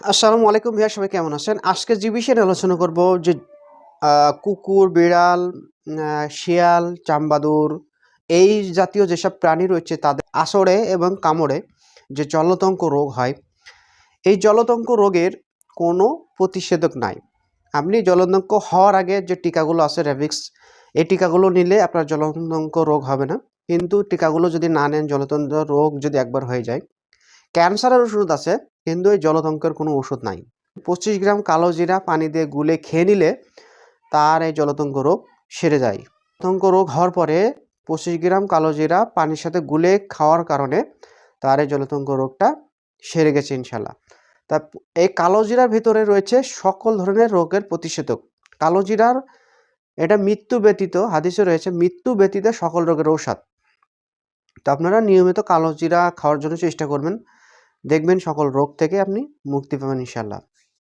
আসসালামু আলাইকুম ভাইয়া, সবাই কেমন আছেন? আজকে যে বিষয়ে আলোচনা করব যে কুকুর, বিড়াল শিয়াল, চাম্বাদুর, এই জাতীয় যেসব প্রাণী রয়েছে তাদের আসরে এবং কামড়ে যে জলতঙ্ক রোগ হয়, এই জলতঙ্ক রোগের কোনো প্রতিষেধক নাই। আপনি জলতঙ্ক হওয়ার আগে যে টিকাগুলো আছে র্যাবিক্স এই টিকাগুলো নিলে আপনার জলতঙ্ক রোগ হবে না। কিন্তু টিকাগুলো যদি না নেন, জলতন্ত্র রোগ যদি একবার হয়ে যায়, ক্যান্সারের ওষুধ আছে কিন্তু এই জলতঙ্কের কোনো ওষুধ নাই। পঁচিশ গ্রাম কালো জিরা পানি দিয়ে গুলে খেয়ে নিলে তার এই জলতঙ্ক রোগ সেরে যায়। জলতঙ্ক রোগ হওয়ার পরে পঁচিশ গ্রাম কালো জিরা পানির সাথে গুলে খাওয়ার কারণে তার এই জলতঙ্ক রোগটা সেরে গেছে ইনশাল্লাহ তা এই কালো জিরার ভিতরে রয়েছে সকল ধরনের রোগের প্রতিষেধক। কালো জিরার এটা মৃত্যু ব্যতীত, হাদিসে রয়েছে মৃত্যু ব্যতীত সকল রোগের ঔষধ। তো আপনারা নিয়মিত কালো জিরা খাওয়ার জন্য চেষ্টা করবেন। দেখবেন সকল রোগ থেকে আপনি মুক্তি পাবেন ইনশাল্লাহ